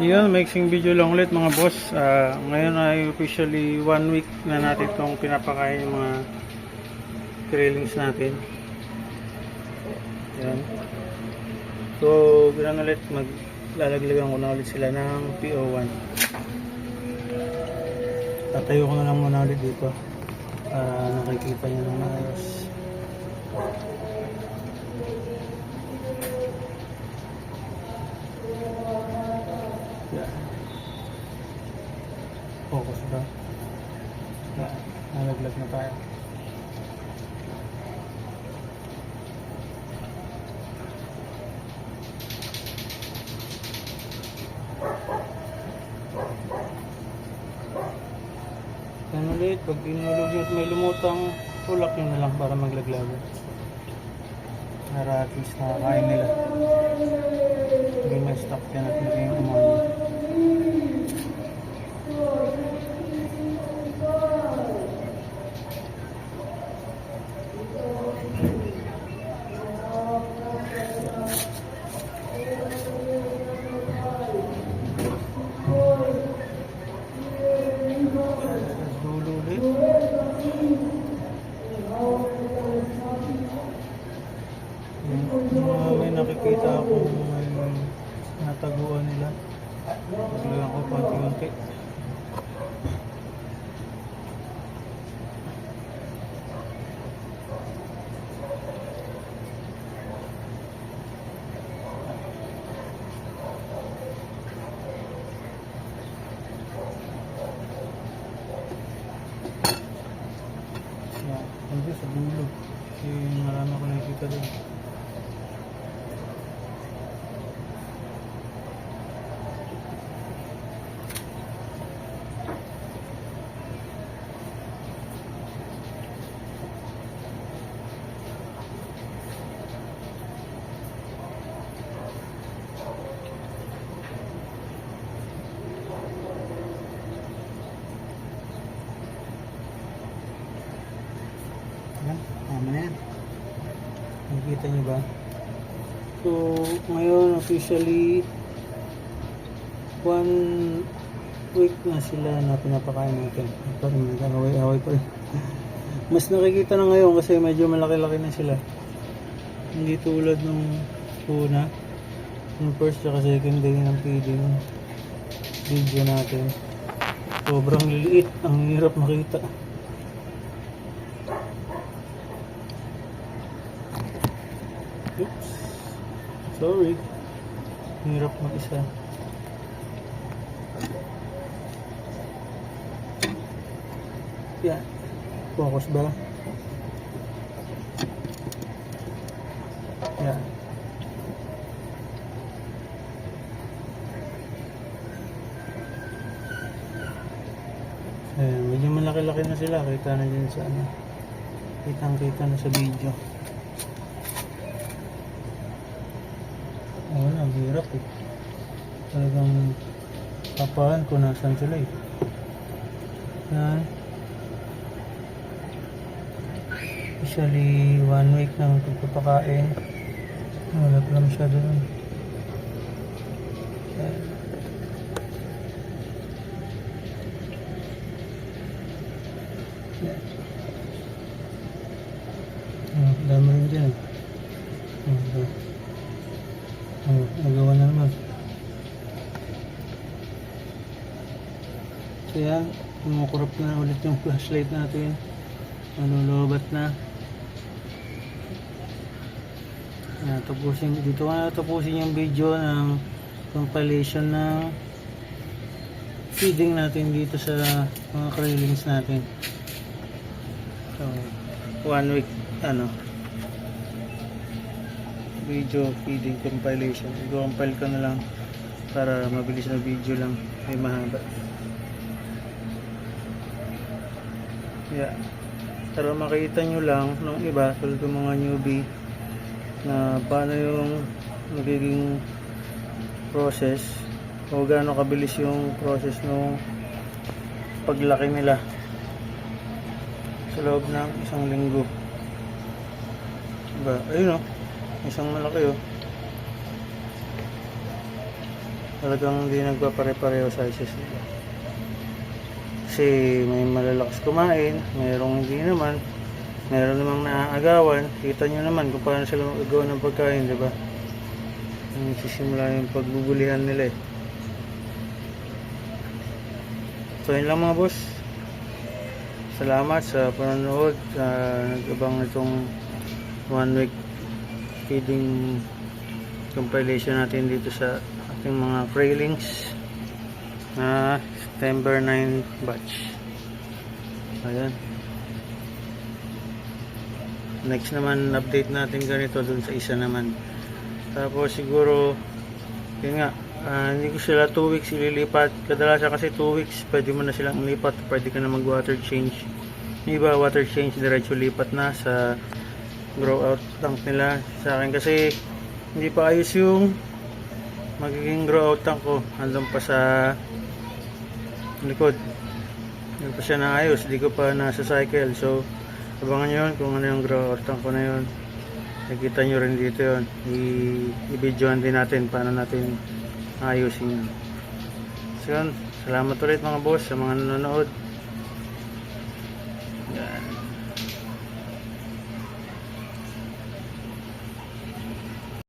Yun, mixing video lang ulit mga boss. Ah, ngayon ay officially one week na natin itong pinapakain yung mga grillings natin. Yan. So, ganun ulit, maglalaglagan ko na ulit sila ng PO1. Tatayo ko na lang muna ulit dito. Para nakikita niya ng maayos. Focus ba? Yan. Nalaglag na tayo. Yan ulit, pag inulog yun may lumutang tulak yun na lang para maglaglag. Para at least nakakain nila. Hindi may stock yan at hindi yung umano. Nataguan nila. Bigyan ko konti-konti. Yan. Hindi sa dulo. Kasi marami ako nakikita doon. Yan, tama na yan. Nakikita niyo ba? So, ngayon officially one week na sila na pinapakain natin. Parang nag-away-away pa rin. Mas nakikita na ngayon kasi medyo malaki-laki na sila. Hindi tulad nung una. Yung first at second day ng feeding video natin. Sobrang liliit. Ang hirap makita. Sorry. Hirap mag-isa. Yan. Focus ba? Yan. Ayan, medyo malaki-laki na sila. Kita na dyan sa ano. Kitang-kita na sa video. Na, ang hirap eh. Talagang papahan ko nasan sila eh. Yan. Usually, one week nang pagpapakain. Wala pa lang masyado nun. Yan. Ah, dami rin dyan eh. Ah, ah. Oh, nagawa na naman. Yan, kumukurap na ulit yung flashlight natin. Malulubat na. Yan, tapusin, dito ko na tapusin yung video ng compilation ng feeding natin dito sa mga krillings natin. So, one week, ano, video feeding compilation. I-compile ko na lang para mabilis na video lang. May mahaba. Yeah. Para makita nyo lang nung iba, tulad ng mga newbie, na paano yung magiging process o gaano kabilis yung process ng paglaki nila sa loob ng isang linggo. Diba? Ayun o. Isang malaki oh. talagang hindi nagpapare-pareho sizes nila. Kasi may malalakas kumain, mayroong hindi naman, mayroon namang naaagawan. Kita nyo naman kung paano sila magagawa ng pagkain, di ba? Yung pagbubulihan nila eh. So yun lang mga boss. Salamat sa panonood. sa nag-abang itong one week feeding compilation natin dito sa ating mga frailings na September 9 batch. Ayan. Next naman update natin ganito dun sa isa naman. Tapos siguro yun nga ah, hindi ko sila 2 weeks ililipat. Kadalasan kasi 2 weeks pwede mo na silang ilipat. Pwede ka na mag water change. Yung iba water change diretso lipat na sa grow out tank nila. Sa akin kasi hindi pa ayos yung magiging grow out tank ko. Andun pa sa likod. Hindi pa siya naayos. Hindi ko pa nasa cycle. So, abangan nyo yun kung ano yung grow out tank ko na yun. Nakita nyo rin dito yun. I-videoan din natin paano natin ayusin yun. So yun, salamat ulit mga boss sa mga nanonood.